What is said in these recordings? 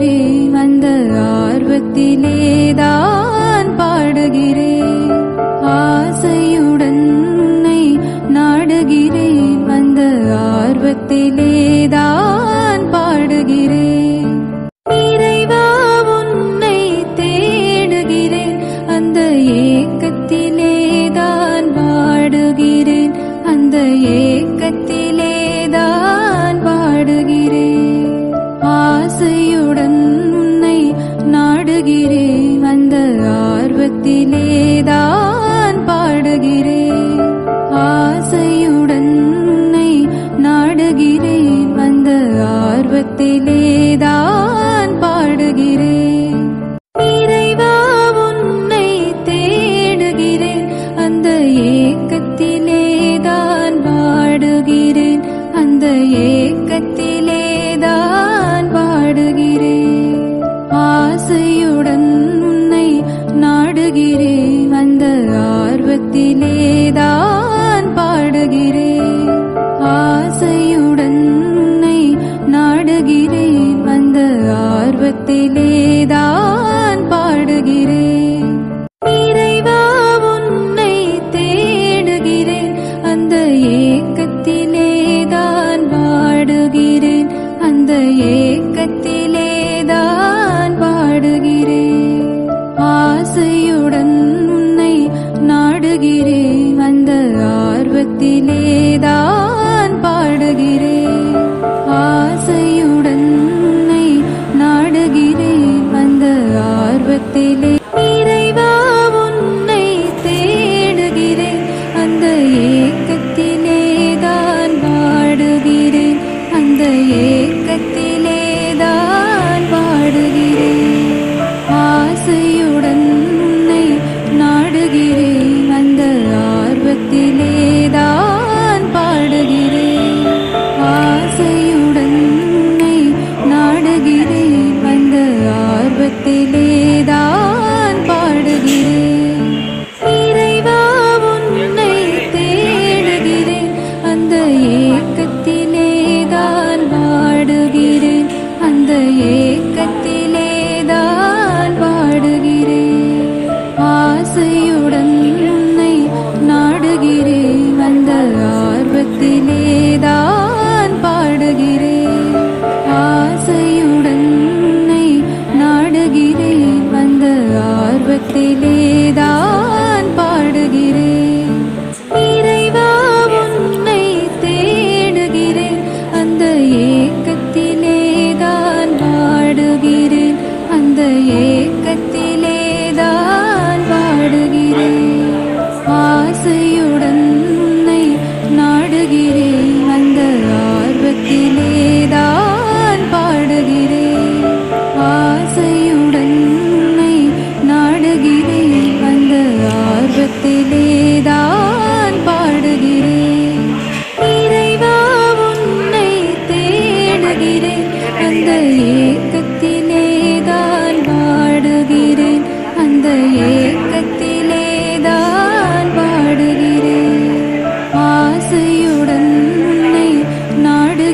நாடுகிறேன் அந்த ஆர்வத்திலேதான் அந்த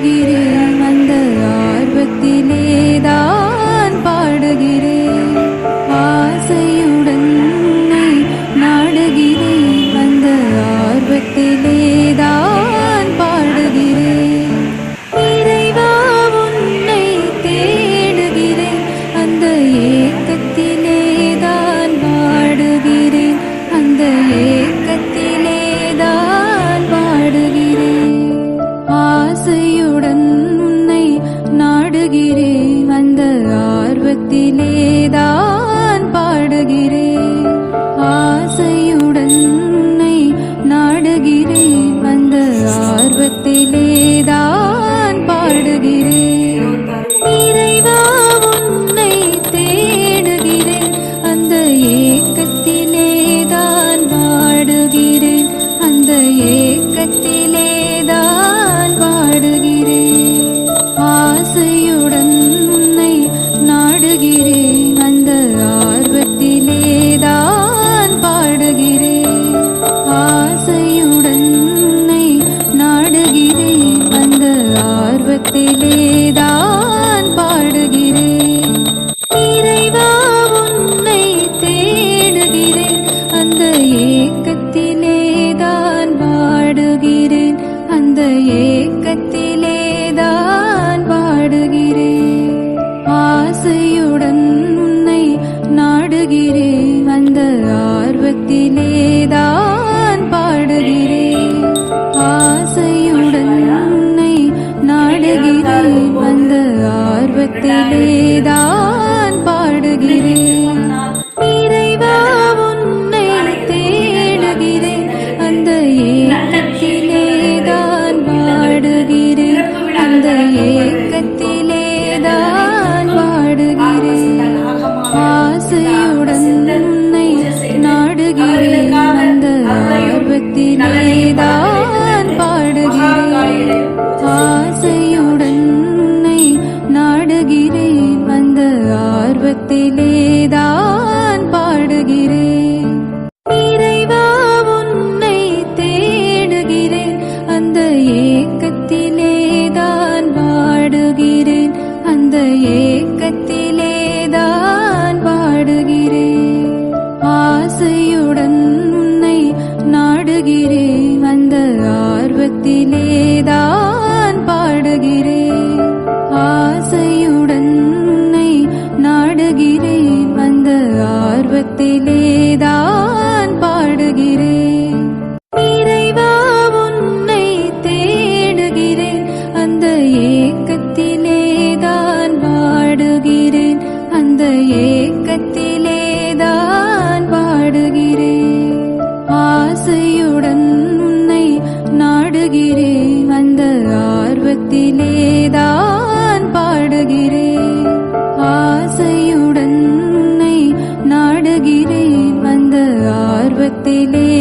giri. ശക്തി 的你 Di da. ஏக்கத்திலேதான் பாடுகிறேன். ஆசையுடன் உன்னை நாடுகிறேன். அந்த ஆர்வத்திலேதான் பாடுகிறேன். ஆசையுடன் உன்னை நாடுகிறேன். அந்த ஆர்வத்திலே